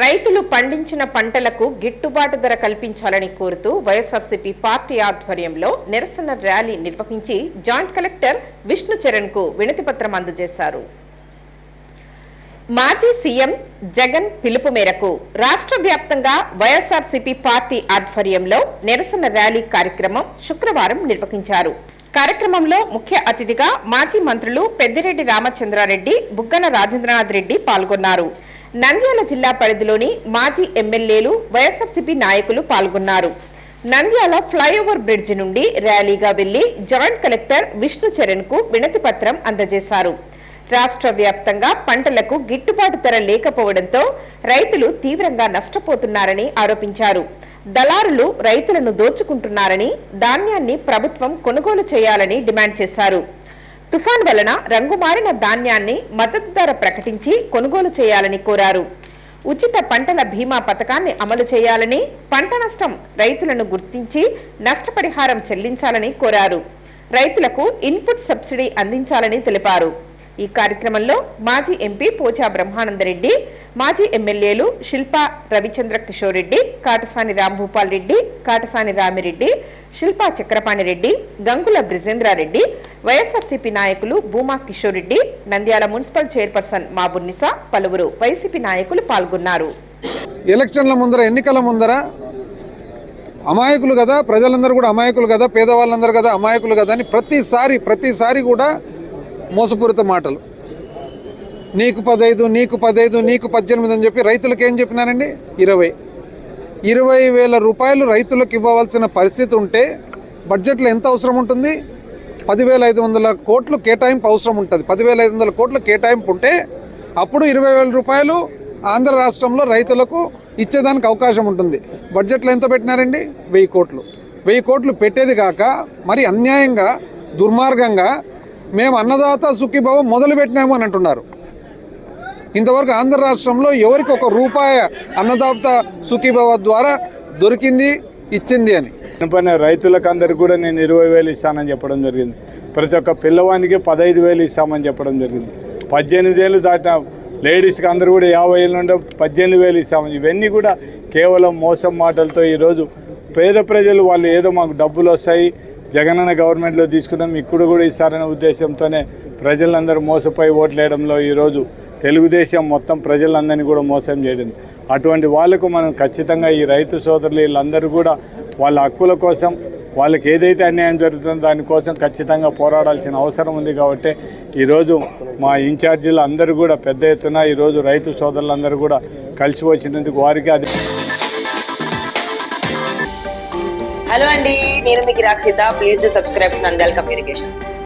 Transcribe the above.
రైతులు పండించిన పంటలకు గిట్టుబాటు ధర కల్పించాలని కోరుతూ వైఎస్ఆర్సీపీ పార్టీ ఆధ్వర్యంలో నిరసన ర్యాలీ నిర్వహించి జాయింట్ కలెక్టర్ విష్ణు చరణ్కు వినతిపత్రం అందజేశారు. మాజీ సీఎం జగన్ పిలుపు మేరకు రాష్ట్ర వ్యాప్తంగా వైఎస్ఆర్సీపీ పార్టీ ఆధ్వర్యంలో నిరసన ర్యాలీ కార్యక్రమం శుక్రవారం నిర్వహించారు. కార్యక్రమంలో ముఖ్య అతిథిగా మాజీ మంత్రులు పెద్దిరెడ్డి రామచంద్రారెడ్డి బుగ్గన రాజేంద్రనాథ్ రెడ్డి పాల్గొన్నారు. నంద్యాల జిల్లా పరిధిలోని మాజీ ఎమ్మెల్యేలు వైఎస్ఆర్సీపీ నాయకులు పాల్గొన్నారు. నంద్యాల ఫ్లైఓవర్ బ్రిడ్జ్ నుండి ర్యాలీగా వెళ్ళి జాయింట్ కలెక్టర్ విష్ణు చరణ్కు వినతి పత్రం అందజేశారు. రాష్ట్ర వ్యాప్తంగా పంటలకు గిట్టుబాటు ధర లేకపోవడంతో రైతులు తీవ్రంగా నష్టపోతున్నారని ఆరోపించారు. దళారులు రైతులను దోచుకుంటున్నారని ధాన్యాన్ని ప్రభుత్వం కొనుగోలు చేయాలని డిమాండ్ చేశారు. తుఫాన్ వలన రంగుమారిన ధాన్యాన్ని మద్దతు ధర ప్రకటించి కొనుగోలు చేయాలని కోరారు. ఉచిత పంటల బీమా పథకాన్ని అమలు చేయాలని పంట నష్టం రైతులను గుర్తించి నష్టపరిహారం చెల్లించాలని కోరారు. రైతులకు ఇన్పుట్ సబ్సిడీ అందించాలని తెలిపారు. ఈ కార్యక్రమంలో మాజీ ఎంపీ పోచా బ్రహ్మానందరెడ్డి మాజీ ఎమ్మెల్యేలు శిల్పా రవిచంద్ర కిషోర్ రెడ్డి కాటసాని రాంభూపాల్ రెడ్డి కాటసాని రామిరెడ్డి శిల్పా చక్రపాణి రెడ్డి గంగుల బ్రిజేంద్రారెడ్డి వైఎస్ఆర్సీపీ నాయకులు భూమా కిషోర్ రెడ్డి నంద్యాల మున్సిపల్ చైర్పర్సన్ మాబున్నిసా పలువురు వైసీపీ నాయకులు పాల్గొన్నారు. ఎలక్షన్ల ముందర ఎన్నికల ముందర అమాయకులు కదా ప్రజలందరూ కూడా అమాయకులు కదా పేదవాళ్ళందరూ కదా అమాయకులు కదా అని ప్రతిసారి ప్రతిసారి కూడా మోసపూరిత మాటలు. నీకు పదైదు నీకు పదైదు నీకు పద్దెనిమిది అని చెప్పి రైతులకు ఏం చెప్పినారండి? ఇరవై. ఇరవై వేల రూపాయలు రైతులకు ఇవ్వవలసిన పరిస్థితి ఉంటే బడ్జెట్లో ఎంత అవసరం ఉంటుంది? పదివేల ఐదు వందల కోట్లు కేటాయింపు అవసరం ఉంటుంది. పదివేల ఐదు వందల కోట్లు కేటాయింపు ఉంటే అప్పుడు ఇరవై వేల రూపాయలు ఆంధ్ర రాష్ట్రంలో రైతులకు ఇచ్చేదానికి అవకాశం ఉంటుంది. బడ్జెట్లో ఎంత పెట్టినారండి? వెయ్యి కోట్లు. వెయ్యి కోట్లు పెట్టేది కాక మరి అన్యాయంగా దుర్మార్గంగా మేము అన్నదాత సుఖీభావ మొదలు పెట్టినాము అని అంటున్నారు. ఇంతవరకు ఆంధ్ర రాష్ట్రంలో ఎవరికి ఒక రూపాయి అన్నదాత సుఖీభావ ద్వారా దొరికింది ఇచ్చింది అని. చనిపోయిన రైతులకు అందరికి కూడా నేను ఇరవై వేలు ఇస్తానని చెప్పడం జరిగింది. ప్రతి ఒక్క పిల్లవానికి పదహైదు వేలు ఇస్తామని చెప్పడం జరిగింది. పద్దెనిమిది వేలు దాటిన లేడీస్కి అందరూ కూడా యాభై వేలు నుండి పద్దెనిమిది వేలు ఇస్తామని ఇవన్నీ కూడా కేవలం మోసం మాటలతో ఈరోజు పేద ప్రజలు వాళ్ళు ఏదో మాకు డబ్బులు వస్తాయి జగనన్న గవర్నమెంట్లో తీసుకుందాం ఇక్కడ కూడా ఇస్తారనే ఉద్దేశంతోనే ప్రజలందరూ మోసపోయి ఓట్లేయడంలో ఈరోజు తెలుగుదేశం మొత్తం ప్రజలందరినీ కూడా మోసం చేయడం. అటువంటి వాళ్ళకు మనం ఖచ్చితంగా ఈ రైతు సోదరులు వీళ్ళందరూ కూడా వాళ్ళ హక్కుల కోసం వాళ్ళకి ఏదైతే అన్యాయం జరుగుతుందో దానికోసం ఖచ్చితంగా పోరాడాల్సిన అవసరం ఉంది కాబట్టి ఈరోజు మా ఇన్ఛార్జీలు అందరూ కూడా పెద్ద ఎత్తున ఈరోజు రైతు సోదరులందరూ కూడా కలిసి వచ్చినందుకు వారికి అది హలో అండి నేను మీకు Rakshitha please to subscribe Nandal communications